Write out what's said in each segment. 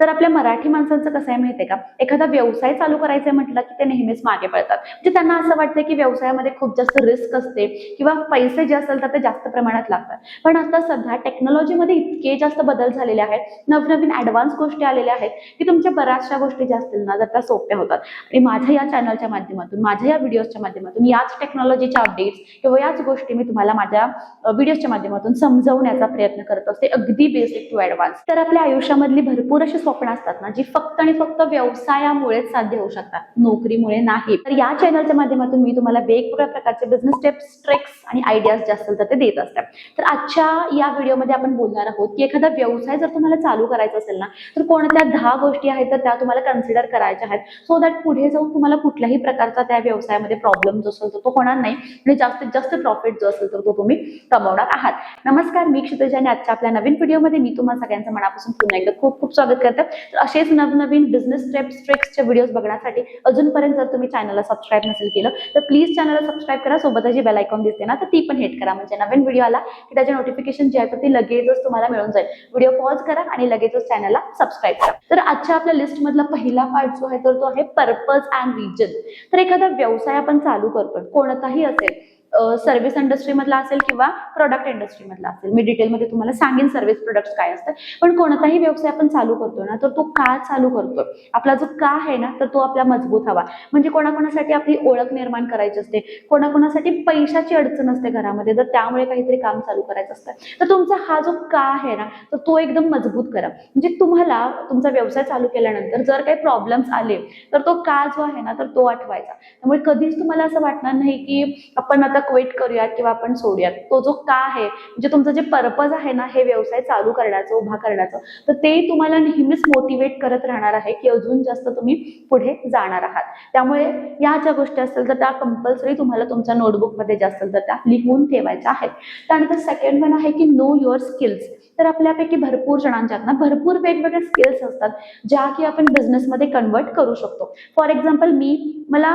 तर आपल्या मराठी माणसांचं कसं आहे माहितीये का? एखादा व्यवसाय चालू करायचा म्हटलं की ते नेहमीच मागे पडतात म्हणजे त्यांना असं वाटतं की व्यवसायामध्ये खूप जास्त रिस्क असते किंवा पैसे जे असेल तर ते जास्त प्रमाणात लागतात. पण आता सध्या टेक्नॉलॉजीमध्ये इतके जास्त बदल झालेले आहेत. नवनवीन ऍडव्हान्स गोष्टी आलेल्या आहेत की तुमच्या बऱ्याचशा गोष्टी ज्या असतील ना जर त्या सोप्या होतात. आणि माझ्या या चॅनलच्या माध्यमातून माझ्या या व्हिडिओच्या माध्यमातून याच टेक्नॉलॉजीच्या अपडेट्स किंवा याच गोष्टी मी तुम्हाला माझ्या व्हिडिओच्या माध्यमातून समजवण्याचा प्रयत्न करत असते. अगदी बेसिक टू ऍडव्हान्स तर आपल्या आयुष्यामधली भरपूर अशी स्वप्न असतात ना जी फक्त आणि फक्त व्यवसायामुळेच साध्य होऊ शकतात नोकरीमुळे नाही. तर या चॅनलच्या माध्यमातून मी तुम्हाला वेगवेगळ्या प्रकारचे बिझनेस टिप्स ट्रिक्स आणि आयडियाज जे असतील तर ते देत असतात तर आजच्या या व्हिडिओमध्ये आपण बोलणार आहोत की एखादा व्यवसाय जर तुम्हाला चालू करायचा असेल ना तर कोणत्या दहा गोष्टी आहेत तर त्या तुम्हाला कन्सिडर करायच्या आहेत सो दॅट पुढे जाऊन तुम्हाला कुठल्याही प्रकारचा त्या व्यवसायामध्ये प्रॉब्लेम जो असेल तर तो होणार नाही आणि जास्तीत जास्त प्रॉफिट जो असेल तर तो तुम्ही कमवणार आहात. नमस्कार मी क्षितिजा आणि आजच्या आपल्या नवीन व्हिडिओमध्ये मी तुम्हाला सगळ्यांचं मनापासून पुन्हा एकदा खूप खूप स्वागत करते. तर असेच नवनवीन बिझनेस टिप्स ट्रिक्सचे व्हिडिओज बघण्यासाठी अजूनपर्यंत जर तुम्ही चॅनलला सबस्क्राईब नसेल केलं तर प्लीज चॅनलला सबस्क्राईब करा. सोबतच जी बेल आयकॉन दिसते ना तर ती पण हिट करा. म्हणजे नवीन व्हिडिओ आला की त्याचे नोटिफिकेशन जे आहे तर ते लगेचच तुम्हाला मिळून जाईल. व्हिडिओ पॉज करा आणि लगेचच चॅनलला सबस्क्राईब करा. तर आजच्या आपल्या लिस्ट मधला पहिला पार्ट जो आहे तर तो आहे पर्पज अँड रिजन तर एखादा व्यवसाय आपण चालू करतोय कोणताही असेल सर्व्हिस इंडस्ट्रीमधला असेल किंवा प्रॉडक्ट इंडस्ट्रीमधला असेल. मी डिटेलमध्ये तुम्हाला सांगेन सर्व्हिस प्रोडक्ट्स काय असतात. पण कोणताही व्यवसाय आपण चालू करतो ना तर तो का चालू करतो आपला जो का आहे ना तर तो आपला मजबूत हवा. म्हणजे कोणाकोणासाठी आपली ओळख निर्माण करायची असते कोणाकोणासाठी पैशाची अडचण असते घरामध्ये तर त्यामुळे काहीतरी काम चालू करायचं असतं. तर तुमचा हा जो का आहे ना तर तो एकदम मजबूत करा. म्हणजे तुम्हाला तुमचा व्यवसाय चालू केल्यानंतर जर काही प्रॉब्लेम्स आले तर तो का जो आहे ना तर तो आठवायचा. त्यामुळे कधीच तुम्हाला असं वाटणार नाही की आपण आता क्वेट करूयात किंवा आपण सोडूयात. तो जो का आहे म्हणजे तुमचं जे पर्पज आहे ना हे व्यवसाय चालू करण्याचं उभा करण्याचं तर ते तुम्हाला नेहमीच मोटिवेट करत राहणार आहे की अजून जास्त तुम्ही पुढे जाणार आहात. त्यामुळे या ज्या गोष्टी असतील तर त्या कंपल्सरी तुम्हाला तुमच्या नोटबुकमध्ये ज्या असतील तर त्या लिहून ठेवायच्या आहेत. त्यानंतर सेकंड वन आहे की नो युअर स्किल्स तर आपल्यापैकी भरपूर जणांच्या ना भरपूर वेगवेगळ्या स्किल्स असतात ज्या की आपण बिझनेसमध्ये कन्वर्ट करू शकतो. फॉर एक्झाम्पल मी मला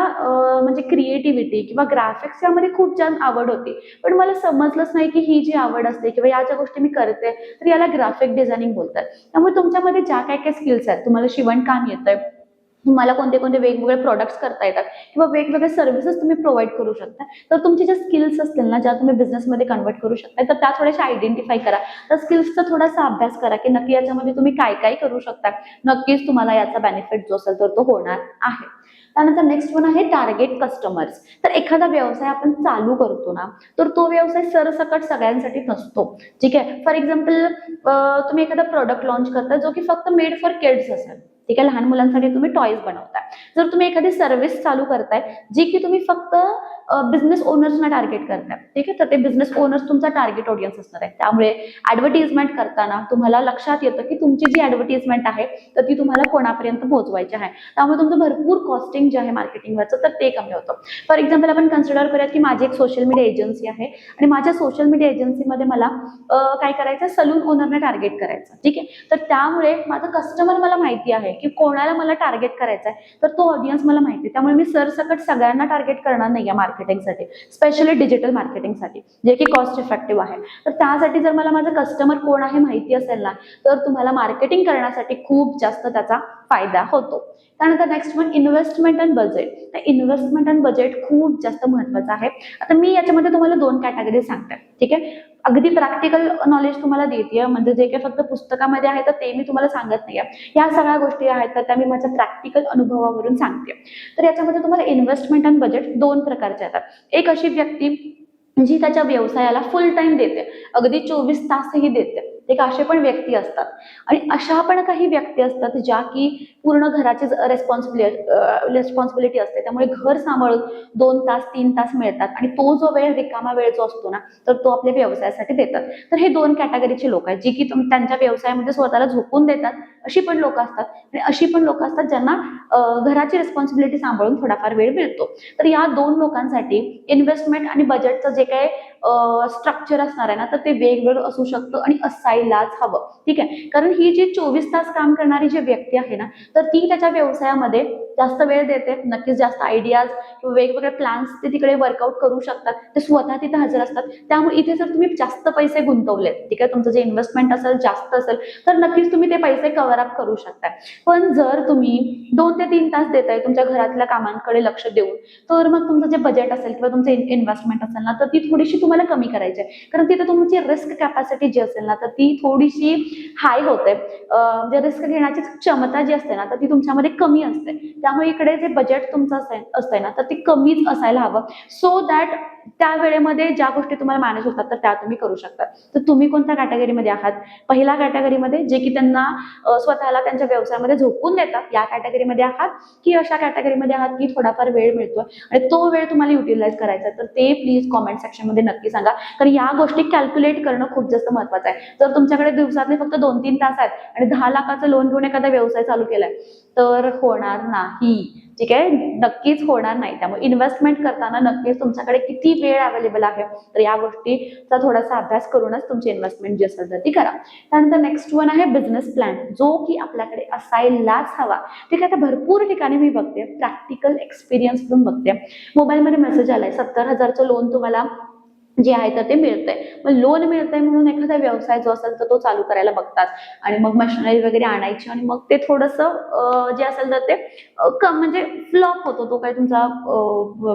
म्हणजे क्रिएटिव्हिटी किंवा ग्राफिक्स यामध्ये खूप छान आवड होती. पण मला समजलंच नाही की ही जी आवड असते किंवा या ज्या गोष्टी मी करते तर याला ग्राफिक डिझायनिंग बोलतात. त्यामुळे तुमच्यामध्ये ज्या काय काय स्किल्स आहेत तुम्हाला शिवणकाम येतंय तुम्हाला कोणते कोणते वेगवेगळे प्रोडक्ट्स करता येतात किंवा वेगवेगळे सर्व्हिसेस तुम्ही प्रोव्हाइड करू शकता तर तुमचे ज्या स्किल्स असतील ना ज्या तुम्ही बिझनेसमध्ये कन्वर्ट करू शकता तर त्या थोड्याशा आयडेंटिफाय करा. तर स्किल्सचा थोडासा अभ्यास करा की नक्की याच्यामध्ये तुम्ही काय काय करू शकता. नक्कीच तुम्हाला याचा बेनिफिट जो असेल तर तो होणार आहे. त्यानंतर नेक्स्ट वन आहे टार्गेट कस्टमर्स तर एखादा व्यवसाय आपण चालू करतो ना तर तो व्यवसाय सरसकट सगळ्यांसाठी नसतो. ठीक आहे? फॉर एक्झाम्पल तुम्ही एखादा प्रोडक्ट लॉन्च करता जो की फक्त मेड फॉर किड्स असेल. ठीक आहे? लहान मुलांसाठी तुम्ही टॉयज बनवताय. जर तुम्ही एखादी सर्व्हिस चालू करताय जी की तुम्ही फक्त बिझनेस ओनर्सना टार्गेट करणार ठीक आहे? तर ते बिझनेस ओनर्स तुमचा टार्गेट ऑडियन्स असणार आहे. त्यामुळे ऍडव्हर्टिजमेंट करताना तुम्हाला लक्षात येतं की तुमची जी ऍडव्हर्टिजमेंट आहे तर ती तुम्हाला कोणापर्यंत पोहोचवायची आहे. त्यामुळे तुमचं भरपूर कॉस्टिंग जे आहे मार्केटिंगवरचं तर ते कमी होतं. फॉर एक्झाम्पल आपण कन्सिडर करूयात की माझी एक सोशल मीडिया एजन्सी आहे आणि माझ्या सोशल मीडिया एजन्सीमध्ये मला काय करायचं सलून ओनरने टार्गेट करायचं. ठीक आहे? तर त्यामुळे माझा कस्टमर मला माहिती आहे की कोणाला मला टार्गेट करायचं आहे तर तो ऑडियन्स मला माहिती आहे. त्यामुळे मी सरसकट सगळ्यांना टार्गेट करणार नाही आहे मार्केटिंगसाठी स्पेशली डिजिटल मार्केटिंगसाठी जे की कॉस्ट इफेक्टिव्ह आहे. तर त्यासाठी जर मला माझं कस्टमर कोण आहे माहिती असेल ना तर तुम्हाला मार्केटिंग करण्यासाठी खूप जास्त त्याचा फायदा होतो. त्यानंतर next one investment and budget तर इन्व्हेस्टमेंट अँड बजेट खूप जास्त महत्वाचं आहे. आता मी याच्यामध्ये तुम्हाला दोन कॅटेगरी सांगते. ठीक आहे? अगदी प्रॅक्टिकल नॉलेज तुम्हाला देते म्हणजे जे काही फक्त पुस्तकामध्ये आहे तर ते मी तुम्हाला सांगत नाही या सगळ्या गोष्टी आहेत तर त्या मी माझ्या प्रॅक्टिकल अनुभवावरून सांगते. तर याच्यामध्ये तुम्हाला इन्व्हेस्टमेंट आणि बजेट दोन प्रकारचे येतात. एक अशी व्यक्ती जी त्याच्या व्यवसायाला फुल टाइम देते. अगदी चोवीस तासही देते. एक असे पण व्यक्ती असतात. आणि अशा पण काही व्यक्ती असतात ज्या की पूर्ण घराची रेस्पॉन्सिबिलिटी रेस्पॉन्सिबिलिटी असते. त्यामुळे घर सांभाळून दोन तास तीन तास मिळतात. आणि तो जो वेळ रिकामा वेळ जो असतो ना तर तो आपल्या व्यवसायासाठी देतात. तर हे दोन कॅटेगरीचे लोक आहेत जी की तुम- त्यांच्या व्यवसायामध्ये स्वतःला झोकून देतात. अशी पण लोक असतात. आणि अशी पण लोक असतात ज्यांना घराची रिस्पॉन्सिबिलिटी सांभाळून थोडाफार वेळ मिळतो. तर या दोन लोकांसाठी इन्व्हेस्टमेंट आणि बजेटचं जे काही स्ट्रक्चर असणार आहे ना तर ते वेगवेगळं असू शकतं आणि असायलाच हवं. ठीक आहे? कारण ही जी चोवीस तास काम करणारी जी व्यक्ती आहे ना तर ती त्याच्या व्यवसायामध्ये जास्त वेळ देते नक्कीच जास्त आयडियाज किंवा वेगवेगळे प्लॅन्स ते तिकडे वर्कआउट करू शकतात. ते स्वतः तिथे हजर असतात. त्यामुळे इथे जर तुम्ही जास्त पैसे गुंतवलेत ठीक आहे? तुमचं जे इन्व्हेस्टमेंट असेल जास्त असेल तर नक्कीच तुम्ही ते पैसे कव्हर अप करू शकताय. पण जर तुम्ही दोन ते तीन तास देताय तुमच्या घरातल्या कामांकडे लक्ष देऊन तर मग तुमचं जे बजेट असेल किंवा तुमचं इन्व्हेस्टमेंट असेल ना तर ती थोडीशी तुम्हाला कमी करायची आहे. कारण तिथे तुमची रिस्क कॅपॅसिटी जी असेल ना तर ती थोडीशी हाय होते. म्हणजे रिस्क घेण्याची क्षमता जी असते ना तर ती तुमच्यामध्ये कमी असते. त्यामुळे इकडे जे बजेट तुमचं असेल असतंय ना तर ते कमीच असायला हवं. सो दॅट त्या वेळेमध्ये ज्या गोष्टी तुम्हाला मॅनेज होतात तर त्या तुम्ही करू शकता. तर तुम्ही कोणत्या कॅटेगरीमध्ये आहात? पहिल्या कॅटेगरीमध्ये जे की त्यांना स्वतःला त्यांच्या व्यवसायामध्ये झोपून देतात या कॅटेगरीमध्ये आहात? की अशा कॅटेगरीमध्ये आहात की थोडाफार वेळ मिळतोय? आणि तो वेळ तुम्हाला युटिलाइज करायचा आहे तर ते प्लीज कॉमेंट सेक्शनमध्ये नक्की सांगा. कारण या गोष्टी कॅल्क्युलेट करणं खूप जास्त महत्वाचं आहे. जर तुमच्याकडे दिवसातले फक्त दोन तीन तास आहेत आणि दहा लाखाचं लोन घेऊन एखादा व्यवसाय चालू केलाय तर होणार नाही. ठीक आहे? नक्कीच होणार नाही. त्यामुळे इन्व्हेस्टमेंट करताना नक्कीच तुमच्याकडे किती वेळ अवेलेबल आहे? तर या गोष्टीचा थोडासा अभ्यास करूनच तुमची इन्व्हेस्टमेंट जी असेल तर ती करा. त्यानंतर नेक्स्ट वन आहे बिझनेस प्लॅन जो की आपल्याकडे असायलाच हवा. ठीक आहे? आता भरपूर ठिकाणी मी बघते. प्रॅक्टिकल एक्सपिरियन्स पण बघते. मोबाईलमध्ये मेसेज आलाय. सत्तर हजारचं लोन तुम्हाला जे आहे तर ते मिळतंय. मग लोन मिळतंय म्हणून एखादा व्यवसाय जो असेल तर तो चालू करायला बघतात. आणि मग मशिनरी वगैरे आणायची आणि मग ते थोडंसं जे असेल तर ते म्हणजे फ्लॉप होतो. तो काही तुमचा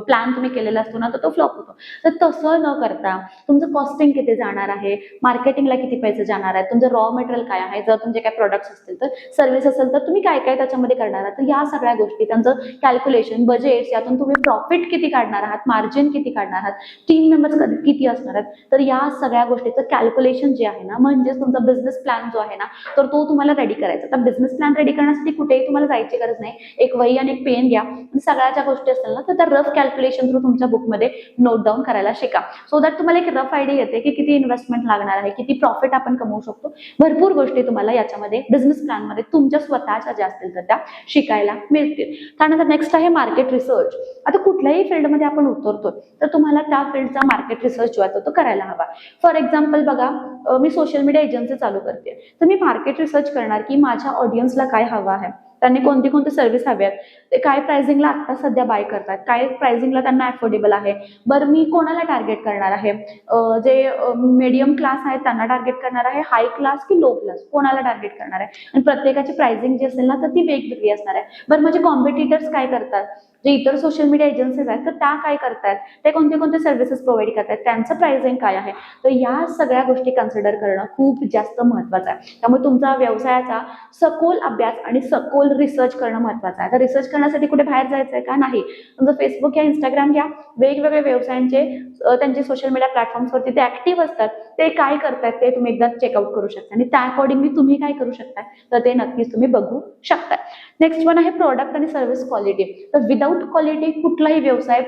प्लॅन तुम्ही केलेला असतो ना तर तो फ्लॉप होतो. तर तसं न करता तुमचं कॉस्टिंग किती जाणार आहे? मार्केटिंगला किती पैसे जाणार आहेत? तुमचं रॉ मटेरियल काय आहे? जर तुमचे काय प्रोडक्ट्स असतील तर सर्व्हिस असेल तर तुम्ही काय काय त्याच्यामध्ये करणार आहात? तर या सगळ्या गोष्टी त्यांचं कॅल्क्युलेशन बजेट यातून तुम्ही प्रॉफिट किती काढणार आहात? मार्जिन किती काढणार आहात? टीम मेंबर्स किती असणार आहेत? तर या सगळ्या गोष्टीचं कॅल्क्युलेशन जे आहे ना म्हणजेच तुमचा बिझनेस प्लॅन जो आहे ना तर तो तुम्हाला रेडी करायचा तर बिझनेस प्लॅन रेडी करण्यासाठी कुठेही तुम्हाला जायची गरज नाही. एक वही आणि एक पेन घ्या. सगळ्या ज्या गोष्टी असतील ना तर त्या रफ कॅल्क्युलेशन थ्रू तुमच्या बुकमध्ये नोट डाऊन करायला शिका. सो दॅट तुम्हाला एक रफ आयडिया येते की किती इन्व्हेस्टमेंट लागणार आहे किती प्रॉफिट आपण कमवू शकतो. भरपूर गोष्टी तुम्हाला याच्यामध्ये बिझनेस प्लॅनमध्ये तुमच्या स्वतःच्या ज्या असतील तर त्या शिकायला मिळतील. त्यानंतर नेक्स्ट आहे मार्केट रिसर्च आता कुठल्याही फील्डमध्ये आपण उतरतोय तर तुम्हाला त्या फील्डचा मार्केट रिसर्च जो आहे तो- तो करायला हवा. फॉर एक्झाम्पल बघा मी सोशल मीडिया एजन्सी चालू करते. तर मी मार्केट रिसर्च करणार की माझ्या ऑडियन्सला काय हवं आहे. त्यांनी कोणती कोणती सर्व्हिस हवी आहेत. ते काय प्राइसिंगला आत्ता सध्या बाय करतात काय प्राइसिंगला त्यांना अफोर्डेबल आहे? बरं मी कोणाला टार्गेट करणार आहे? जे मीडियम क्लास आहेत त्यांना टार्गेट करणार आहे? हाय क्लास की लो क्लास कोणाला टार्गेट करणार आहे? आणि प्रत्येकाची प्राइसिंग जी असेल ना तर ती वेगवेगळी असणार आहे. बरं माझे कॉम्पिटिटर्स काय करतात? जे इतर सोशल मीडिया एजन्सीज आहेत तर त्या काय करतात ते कोणते कोणते सर्व्हिसेस प्रोव्हाइड करतात त्यांचं प्राइसिंग काय आहे? तर या सगळ्या गोष्टी कन्सिडर करणं खूप जास्त महत्वाचं आहे. त्यामुळे तुमचा व्यवसायाचा सखोल अभ्यास आणि सखोल रिसर्च करणं महत्वाचं आहे. तर रिसर्च करण्यासाठी कुठे बाहेर जायचं आहे का? नाही. तुमचं फेसबुक या इंस्टाग्राम घ्या वेगवेगळ्या व्यवसायांचे त्यांचे सोशल मीडिया प्लॅटफॉर्म्सवरती ते ऍक्टिव्ह असतात. ते काय करतात ते तुम्ही एकदा चेकआउट करू शकता. आणि त्या अकॉर्डिंगली तुम्ही काय करू शकता तर ते नक्कीच तुम्ही बघू शकता नेक्स्ट वन आहे प्रॉडक्ट आणि सर्व्हिस क्वालिटी तर विदाऊट क्वालिटी कुठलाही व्यवसाय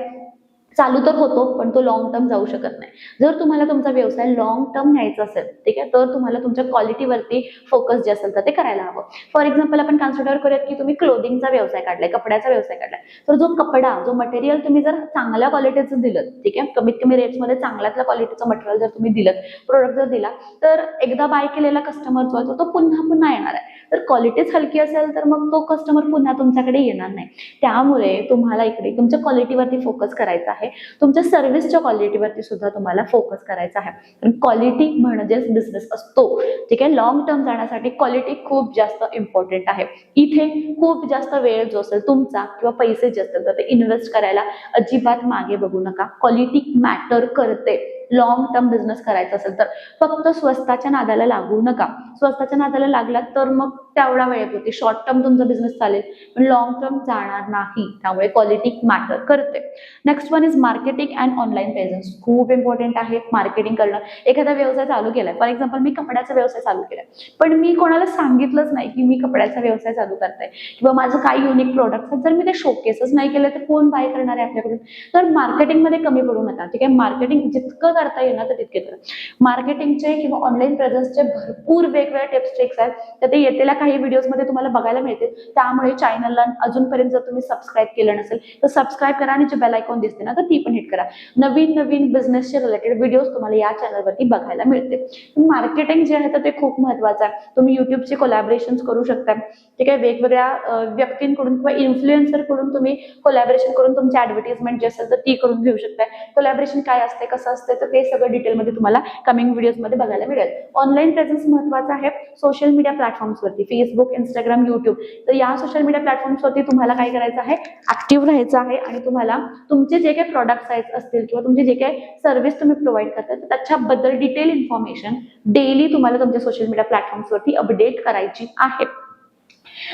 चालू तर होतो पण तो लॉंग टर्म जाऊ शकत नाही. जर तुम्हाला तुमचा व्यवसाय लॉंग टर्म न्यायचा असेल ठीक आहे तर तुम्हाला तुमच्या क्वालिटीवरती फोकस जे असेल तर ते करायला हवं. फॉर एक्झाम्पल आपण कन्सिडर करूयात की तुम्ही क्लोदिंगचा व्यवसाय काढलाय कपड्याचा व्यवसाय काढलाय. तर जो कपडा जो मटेरियल तुम्ही जर चांगल्या क्वालिटीचं दिलं ठीक आहे कमीत कमी रेट्समध्ये चांगल्यातल्या क्वालिटीचं मटेरियल जर तुम्ही दिलं प्रोडक्ट जर दिला तर एकदा बाय केलेला कस्टमर जो आहे तो- तो पुन्हा पुन्हा येणार आहे. तर क्वालिटीच हलकी असेल तर मग तो कस्टमर पुन्हा तुमच्याकडे येणार नाही. त्यामुळे तुम्हाला इकडे तुमच्या क्वालिटीवरती फोकस करायचा आहे. तुमच्या सर्व्हिसच्या क्वालिटीवरती सुद्धा तुम्हाला फोकस करायचा आहे. कारण क्वालिटी म्हणजेच बिझनेस असतो. ठीक आहे? लॉंग टर्म जाण्यासाठी क्वालिटी खूप जास्त इम्पॉर्टंट आहे. इथे खूप जास्त वेळ जो असेल तुमचा किंवा पैसे जे असतील तर ते इन्व्हेस्ट करायला अजिबात मागे बघू नका. क्वालिटी मॅटर करते. लॉंग टर्म बिझनेस करायचा असेल तर. फक्त स्वस्ताच्या नादाला लागू नका. स्वस्ताच्या नादाला लागलात तर मग तेवढा वेळ होते शॉर्ट टर्म तुमचा बिझनेस चालेल पण लॉंग टर्म जाणार नाही. त्यामुळे क्वालिटी मॅटर करते. Next one is marketing and online presence खूप इम्पॉर्टंट आहे मार्केटिंग करणं. एखादा व्यवसाय चालू केलाय. फॉर एक्झाम्पल मी कपड्याचा व्यवसाय चालू केलाय. पण मी कोणाला सांगितलंच नाही की मी कपड्याचा व्यवसाय चालू करताय. किंवा माझं काय युनिक प्रोडक्ट जर मी ते शोकेसच नाही केलं तर कोण बाय करणार आहे आपल्याकडून? तर मार्केटिंगमध्ये कमी पडू नका. ठीक आहे? मार्केटिंग जितकं करता येईल ना तर तितके करा मार्केटिंगचे किंवा ऑनलाईन प्रेझन्सचे भरपूर वेगवेगळ्या टिप्स ट्रिक्स आहेत. तर ते येतेल्या काही व्हिडिओजमध्ये तुम्हाला बघायला मिळतील. त्यामुळे चॅनलला अजूनपर्यंत जर तुम्ही सबस्क्राईब केलं नसेल तर सबस्क्राईब करा आणि जे बेल आयकॉन दिसते ना तर ती पण हिट करा. नवीन नवीन बिझनेसचे रिलेटेड व्हिडिओज तुम्हाला या चॅनलवरती बघायला मिळते मार्केटिंग जे आहे तर ते खूप महत्वाचं आहे. तुम्ही युट्यूबचे कोलॅबरेशन करू शकता. ते काही वेगवेगळ्या व्यक्तींकडून किंवा इन्फ्लुएन्सरकडून तुम्ही कोलॅबरेशन करून तुमची ऍडव्हर्टिजमेंट जी असेल तर ती करून घेऊ शकता कोलॅबरेशन काय असते कसं असते तर ते सगळं डिटेलमध्ये तुम्हाला कमिंग व्हिडिओजमध्ये बघायला मिळेल. ऑनलाईन प्रेझेन्स महत्त्वाचा आहे सोशल मीडिया प्लॅटफॉर्म्सवरती फेसबुक इंस्टाग्राम युट्यूब तर या सोशल मीडिया प्लॅटफॉर्म्सवरती तुम्हाला काय करायचं आहे? ऍक्टिव्ह राहायचं आहे आणि तुम्हाला तुमचे जे काही प्रॉडक्ट्स आहेत असतील किंवा तुमचे जे काही सर्व्हिस तुम्ही प्रोव्हाइड करता तर त्याच्याबद्दल डिटेल इन्फॉर्मेशन डेली तुम्हाला तुमच्या सोशल मीडिया प्लॅटफॉर्म्सवरती अपडेट करायची आहे.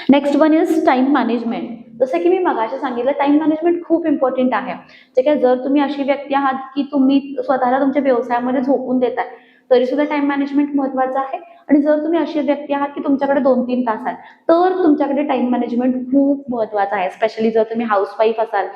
Next one is time management जसं की मी मगाशी सांगितलं टाइम मॅनेजमेंट खूप इम्पॉर्टंट आहे. जे काय जर तुम्ही अशी व्यक्ती आहात की तुम्ही स्वतःला तुमच्या व्यवसायामध्ये झोपून देताय तरी सुद्धा टाइम मॅनेजमेंट महत्वाचं आहे. आणि जर तुम्ही अशी व्यक्ती आहात की तुमच्याकडे दोन तीन तास आहेत तर तुमच्याकडे टाइम मॅनेजमेंट खूप महत्वाचं आहे. स्पेशली जर तुम्ही हाऊसवाईफ असाल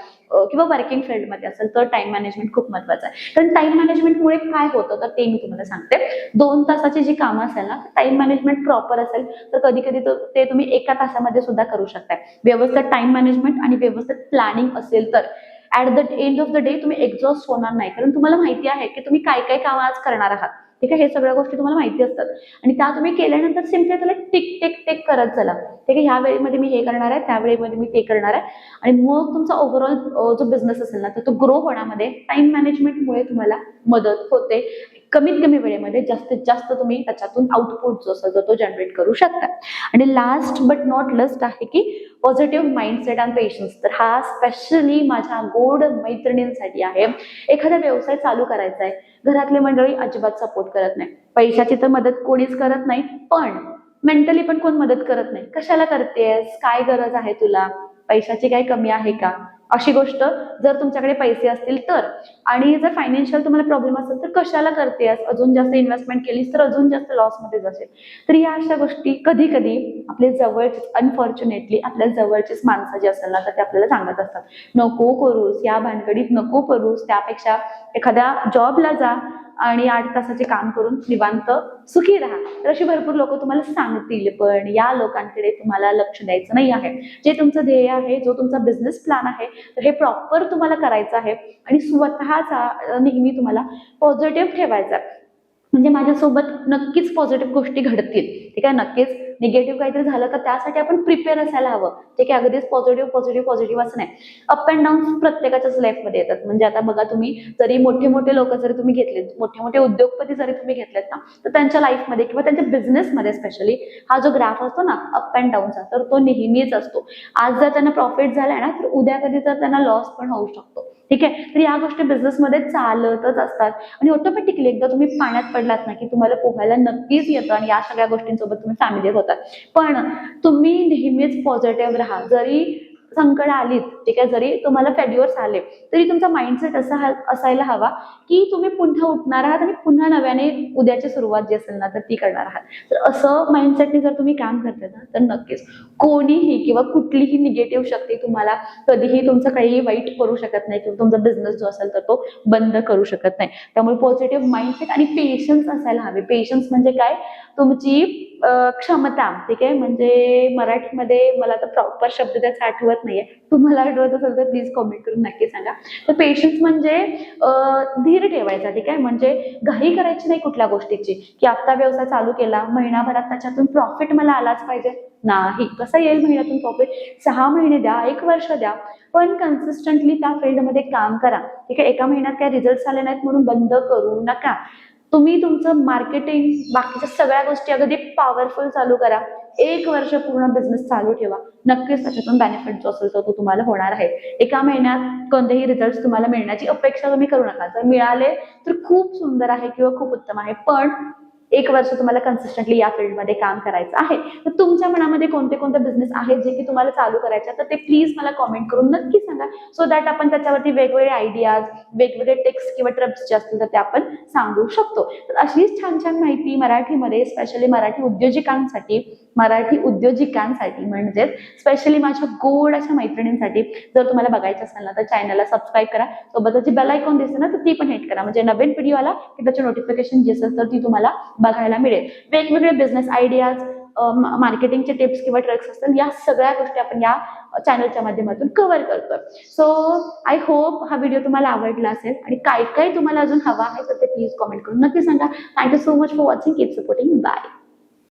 किंवा वर्किंग फील्डमध्ये असाल तर टाइम मॅनेजमेंट खूप महत्वाचं आहे. कारण टाइम मॅनेजमेंटमुळे काय होतं तर ते मी तुम्हाला सांगते. दोन तासाची जी कामं असेल ना टाइम मॅनेजमेंट प्रॉपर असेल तर कधी कधी ते तुम्ही एका तासामध्ये सुद्धा करू शकताय. व्यवस्थित टाइम मॅनेजमेंट आणि व्यवस्थित प्लॅनिंग असेल तर. At the end of the day तुम्ही एक्झॉस्ट होणार नाही. कारण तुम्हाला माहिती आहे की तुम्ही काय काय कामं आज करणार आहात. ठीक आहे? हे सगळ्या गोष्टी तुम्हाला माहिती असतात. आणि त्या तुम्ही केल्यानंतर सिम्पली त्याला टिक टिक टिक करत चला. ठीक आहे? ह्या वेळेमध्ये मी हे करणार आहे त्या वेळेमध्ये मी ते करणार आहे. आणि मग तुमचा ओव्हरऑल जो बिझनेस असेल ना तर तो ग्रो होण्यामध्ये टाइम मॅनेजमेंटमुळे तुम्हाला मदत होते. कमीत कमी वेळेमध्ये जास्तीत जास्त तुम्ही त्याच्यातून आउटपुट जो असेल तो जनरेट करू शकता. आणि लास्ट बट नॉट लस्ट आहे की पॉझिटिव्ह माइंडसेट अँड पेशन्स तर हा स्पेशली माझ्या गोड मैत्रिणींसाठी आहे. एखादा व्यवसाय चालू करायचा आहे. घरातले मंडळी अजिबात सपोर्ट करत नाही पैशाची तर मदत कोणीच करत नाही पण मेंटली पण कोण मदत करत नाही? कशाला करतेस? काय गरज आहे तुला? पैशाची काय कमी आहे का? अशी गोष्ट जर तुमच्याकडे पैसे असतील तर. आणि जर फायनान्शियल तुम्हाला प्रॉब्लेम असेल तर कशाला करतेस अजून जास्त इन्व्हेस्टमेंट केलीस तर अजून जास्त लॉसमध्ये जाशील. तर या अशा गोष्टी कधी कधी आपले जवळचे अनफॉर्च्युनेटली आपल्या जवळचीच माणसं जी असेल ना तर ते आपल्याला सांगत असतात. नको करूस या भानगडीत नको करूस. त्यापेक्षा एखाद्या जॉबला जा. आणि आठ तासाचे काम करून निवांत सुखी राहा. तर अशी भरपूर लोक तुम्हाला सांगतील पण या लोकांकडे तुम्हाला लक्ष द्यायचं नाही आहे. जे तुमचं ध्येय आहे जो तुमचा बिझनेस प्लॅन आहे तर हे प्रॉपर तुम्हाला करायचं आहे आणि स्वतःचा नेहमी तुम्हाला पॉझिटिव्ह ठेवायचा आहे. म्हणजे माझ्यासोबत नक्कीच पॉझिटिव्ह गोष्टी घडतील. ठीक आहे? नक्कीच निगेटिव्ह काहीतरी झालं तर त्यासाठी आपण प्रिपेअर असायला हवं. ठीक आहे अगदीच पॉझिटिव्ह पॉझिटिव्ह पॉझिटिव्ह असं नाही. अप अँड डाऊन प्रत्येकाच्याच लाईफमध्ये येतात. म्हणजे आता बघा तुम्ही जरी मोठे मोठे लोक जरी तुम्ही घेतलेत मोठे मोठे उद्योगपती जरी तुम्ही घेतलेत ना तर त्यांच्या लाईफमध्ये किंवा त्यांच्या बिझनेसमध्ये स्पेशली हा जो ग्राफ असतो ना अप अँड डाऊनचा तर तो नेहमीच असतो. आज जर त्यांना प्रॉफिट झालाय ना तर उद्या कधी तर त्यांना लॉस पण होऊ शकतो. ठीक आहे? तर या गोष्टी बिझनेसमध्ये चालतच असतात. आणि ऑटोमॅटिकली एकदा तुम्ही पाण्यात पडलात ना की तुम्हाला पोहायला नक्कीच येतं आणि या सगळ्या गोष्टींसोबत तुम्ही फॅमिलीत होतात. पण तुम्ही नेहमीच पॉझिटिव्ह राहा. जरी संकट आलीत ठीक आहे जरी तुम्हाला फेल्युअर्स आले तरी तुमचा माइंडसेट असा हा असायला हवा की तुम्ही पुन्हा उठणार आहात आणि पुन्हा नव्याने उद्याची सुरुवात जी असेल ना तर ती करणार आहात. तर असं माइंडसेटने जर तुम्ही काम करता ना तर नक्कीच कोणीही किंवा कुठलीही निगेटिव्ह शक्ती तुम्हाला कधीही तुमचं काही वाईट करू शकत नाही किंवा तुमचा बिझनेस जो असेल तर तो बंद करू शकत नाही. त्यामुळे पॉझिटिव्ह माइंडसेट आणि पेशन्स असायला हवे. पेशन्स म्हणजे काय? तुमची क्षमता ठीक आहे? म्हणजे मराठीमध्ये मला तर प्रॉपर शब्द त्याचा आठवत नाहीये. तुम्हाला आठवत असेल तर प्लीज कॉमेंट करून नक्की सांगा. तर पेशन्स म्हणजे धीर ठेवायचा ठीक आहे? म्हणजे घाई करायची नाही कुठल्या गोष्टीची. की आता व्यवसाय चालू केला महिनाभरात त्याच्यातून प्रॉफिट मला आलाच पाहिजे. नाही कसं येईल महिन्यातून प्रॉफिट सहा महिने द्या एक वर्ष द्या पण कन्सिस्टंटली त्या फील्डमध्ये काम करा. ठीक आहे? एका महिन्यात काय रिझल्ट आले नाहीत म्हणून बंद करू नका. तुम्ही तुमचं मार्केटिंग बाकीच्या सगळ्या गोष्टी अगदी पॉवरफुल चालू करा. एक वर्ष पूर्ण बिझनेस चालू ठेवा. नक्कीच त्याच्यातून बेनिफिट जो असेल तो तो तुम्हाला होणार आहे. एका महिन्यात कोणतेही रिझल्ट तुम्हाला मिळण्याची अपेक्षा तुम्ही करू नका. जर मिळाले तर खूप सुंदर आहे किंवा खूप उत्तम आहे. पण एक वर्ष तुम्हाला कन्सिस्टंटली या फील्डमध्ये काम करायचं आहे. तर तुमच्या मनामध्ये कोणते कोणते बिझनेस आहेत जे की तुम्हाला चालू करायचे? तर ते प्लीज मला कॉमेंट करून नक्की सांगा. सो दॅट आपण त्याच्यावरती वेगवेगळे आयडियाज वेगवेगळे टिप्स किंवा ट्रप्स जे असतील तर ते आपण सांगू शकतो. तर अशीच छान छान माहिती मराठीमध्ये स्पेशली मराठी उद्योजकांसाठी मराठी उद्योजिकांसाठी म्हणजेच स्पेशली माझ्या गोड अशा मैत्रिणींसाठी जर तुम्हाला बघायचं असेल ना तर चॅनलला सबस्क्राईब करा. सोबतच जी बेल आयकॉन दिसते ना तर ती पण हिट करा. म्हणजे नवीन व्हिडिओ आला की त्याची नोटिफिकेशन जी असेल तर ती तुम्हाला बघायला मिळेल. वेगवेगळे बिझनेस आयडियाज मार्केटिंगचे टिप्स किंवा ट्रिक्स असतील या सगळ्या गोष्टी आपण या चॅनलच्या माध्यमातून कव्हर करतोय. सो आय होप हा व्हिडिओ तुम्हाला आवडला असेल आणि काय काय तुम्हाला अजून हवा आहे तर ते प्लीज कॉमेंट करून नक्की सांगा. Thank you so much for watching keep supporting bye